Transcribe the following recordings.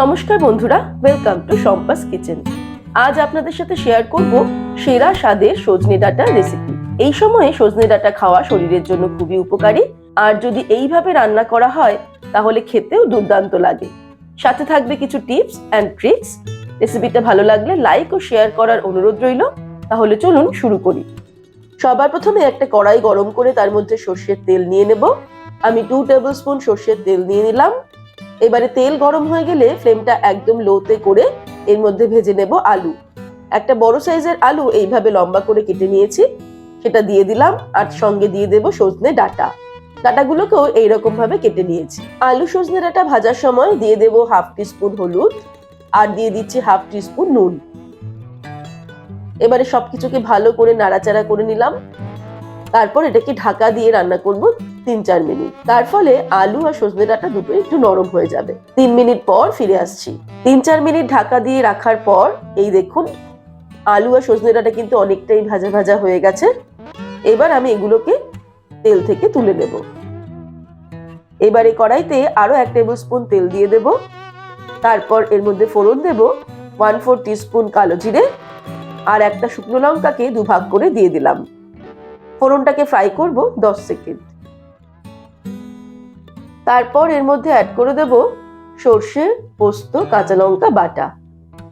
নমস্কার বন্ধুরা welcome to সম্পাস kitchen আজ আপনাদের সাথে শেয়ার করব সেরা স্বাদের সজনে ডাটা রেসিপি এই সময়ে সজনে ডাটা খাওয়া শরীরের জন্য খুবই উপকারী। আর যদি এইভাবে রান্না করা হয়, তাহলে খেতেও দুর্দান্ত লাগে। সাথে থাকবে কিছু টিপস অ্যান্ড ট্রিক্স রেসিপিটা ভালো লাগলে লাইক ও শেয়ার করার অনুরোধ রইল। তাহলে চলুন শুরু করি। সবার প্রথমে একটা কড়াই গরম করে তার মধ্যে সর্ষের তেল নিয়ে নেব। আমি টু টেবিল স্পুন সর্ষের তেল নিয়ে নিলাম। এবারে তেল গরম হয়ে গেলে ফ্লেমটা একদম লোতে করে এর মধ্যে ভেজে নেব আলু। একটা বড় সাইজের আলু এইভাবে লম্বা করে কেটে নিয়েছি। সেটা দিয়ে দিলাম আর সঙ্গে দিয়ে দেব সজনে ডাটা। ডাটাগুলোকেও এইরকম ভাবে কেটে নিয়েছি। আলু সজনে ডাটা ভাজার সময় দিয়ে দেব হাফ টিস্পুন হলুদ আর দিয়ে দিচ্ছি হাফ টিস্পুন নুন। এবারে সবকিছুকে ভালো করে নাড়াচাড়া করে নিলাম। তারপর এটাকে ঢাকা দিয়ে রান্না করব তিন চার মিনিট। তার ফলে আলু আর সজনে ডাঁটা দুটো একটু নরম হয়ে যাবে। তিন মিনিট পর ফিরে আসছি। তিন চার মিনিট ঢাকা দিয়ে রাখার পর, এই দেখুন, আলু আর সজনে ডাঁটা কিন্তু অনেকটাই ভাজা ভাজা হয়ে গেছে। এবার আমি এগুলোকে তেল থেকে তুলে নেব। এবার কড়াইতে আরও এক টেবিল স্পুন তেল দিয়ে দেব। তারপর এর মধ্যে ফোড়ন দেব ওয়ান ফোর টিস্পুন কালো জিরে। আর একটা শুকনো লঙ্কাকে দুভাগ করে দিয়ে দিলাম। ফোড়নটাকে ফ্রাই করব দশ সেকেন্ড তারপর এর মধ্যে অ্যাড করে দেব সর্ষে, পোস্ত, কাঁচা লঙ্কা, বাটা।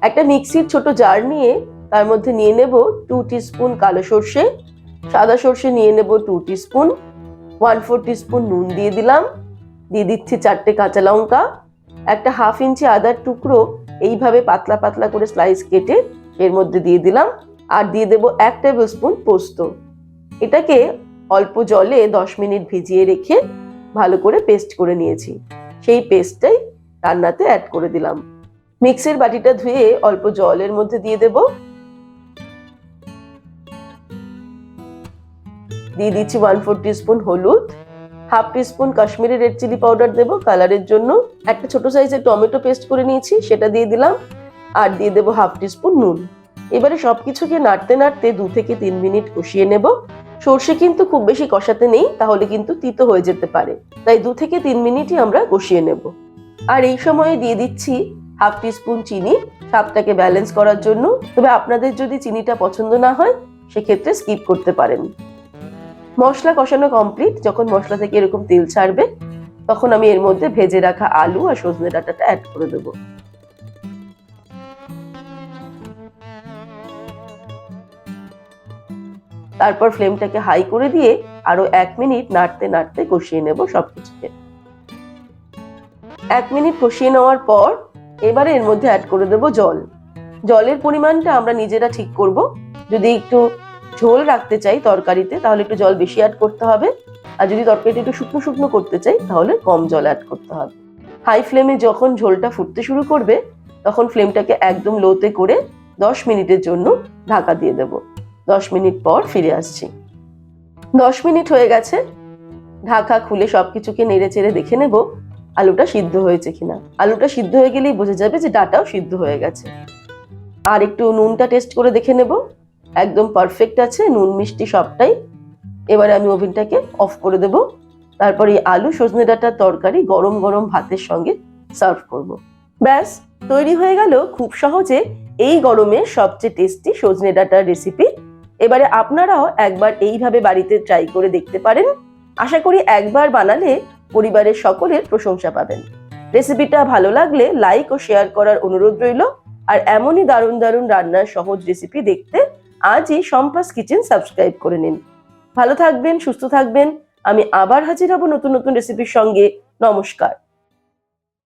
একটা মিক্সির ছোট জার নিয়ে তার মধ্যে নিয়ে নেব টু স্পুন কালো সর্ষে, সাদা সর্ষে নিয়ে নেব two spoon one four spoon নুন দিয়ে দিলাম। দিয়ে দিচ্ছি চারটে কাঁচা লঙ্কা। একটা হাফ ইঞ্চি আদার টুকরো এইভাবে পাতলা পাতলা করে স্লাইস কেটে এর মধ্যে দিয়ে দিলাম। আর দিয়ে দেব এক টেবিল স্পুন পোস্ত। এটাকে অল্প জলে দশ মিনিট ভিজিয়ে রেখে ভালো করে পেস্ট করে নিয়েছি। সেই পেস্টটাই রান্নাতে অ্যাড করে দিলাম। মিক্সির বাটিটা ধুয়ে অল্প জলের মধ্যে দিয়ে দেব। দিয়ে দিচ্ছি ওয়ান ফোর স্পুন হলুদ half spoon Kashmiri red chilli powder দেবো কালারের জন্য। একটা ছোট সাইজের টমেটো পেস্ট করে নিয়েছি, সেটা দিয়ে দিলাম। আর দিয়ে দেবো হাফ স্পুন নুন। এবারে সবকিছুকে নাড়তে নাড়তে দু থেকে তিন মিনিট কষিয়ে নেব। সর্ষে কিন্তু খুব বেশি কষাতে নেই, তাহলে কিন্তু তিতো হয়ে যেতে পারে। তাই দু থেকে তিন মিনিটই আমরা কষিয়ে নেব। আর এই সময়ে দিয়ে দিচ্ছি হাফ স্পুন চিনি, স্বাদটাকে ব্যালেন্স করার জন্য। তবে আপনাদের যদি চিনিটা পছন্দ না হয়, সেক্ষেত্রে স্কিপ করতে পারেন। মশলা কষানো কমপ্লিট। যখন মশলা থেকে এরকম তেল ছাড়বে, তখন আমি এর মধ্যে ভেজে রাখা আলু আর সজনে ডাঁটাটা অ্যাড করে দেবো। তারপর ফ্লেমটাকে হাই করে দিয়ে আরও এক মিনিট নাড়তে নাড়তে কষিয়ে নেব সবকিছুকে। এক মিনিট কষিয়ে নেওয়ার পর এবারে এর মধ্যে অ্যাড করে দেব জল। জলের পরিমাণটা আমরা নিজেরা ঠিক করব। যদি একটু ঝোল রাখতে চাই তরকারিতে, তাহলে একটু জল বেশি অ্যাড করতে হবে। আর যদি তরকারিটা একটু শুকনো শুকনো করতে চাই, তাহলে কম জল অ্যাড করতে হবে। হাই ফ্লেমে যখন ঝোলটা ফুটতে শুরু করবে, তখন ফ্লেমটাকে একদম লোতে করে দশ মিনিটের জন্য ঢাকা দিয়ে দেবো। দশ মিনিট পর ফিরে আসছি। দশ মিনিট হয়ে গেছে। ঢাকা খুলে সবকিছুকে নেড়ে চেড়ে দেখে নেব আলুটা সিদ্ধ হয়েছে কিনা। আলুটা সিদ্ধ হয়ে গেলেই বোঝা যাবে যে ডাটাও সিদ্ধ হয়ে গেছে। আর একটু নুনটা টেস্ট করে দেখে নেব। একদম পারফেক্ট আছে, নুন মিষ্টি সবটাই। এবারে আমি ওভেনটাকে অফ করে দেব। তারপর আলু সজনে ডাটার তরকারি গরম গরম ভাতের সঙ্গে সার্ভ করব। ব্যাস, তৈরি হয়ে গেল খুব সহজে এই গরমে সবচেয়ে টেস্টি সজনে ডাটার রেসিপি। এবারে আপনারাও একবার এইভাবে বাড়িতে ট্রাই করে দেখতে পারেন। আশা করি একবার বানালে পরিবারের সকলের প্রশংসা পাবেন। রেসিপিটা ভালো লাগলে লাইক ও শেয়ার করার অনুরোধ রইল। আর এমনই দারুণ দারুণ রান্নার সহজ রেসিপি দেখতে আজই সম্পাস কিচেন সাবস্ক্রাইব করে নিন। ভালো থাকবেন, সুস্থ থাকবেন। আমি আবার হাজির হব নতুন নতুন রেসিপির সঙ্গে। নমস্কার।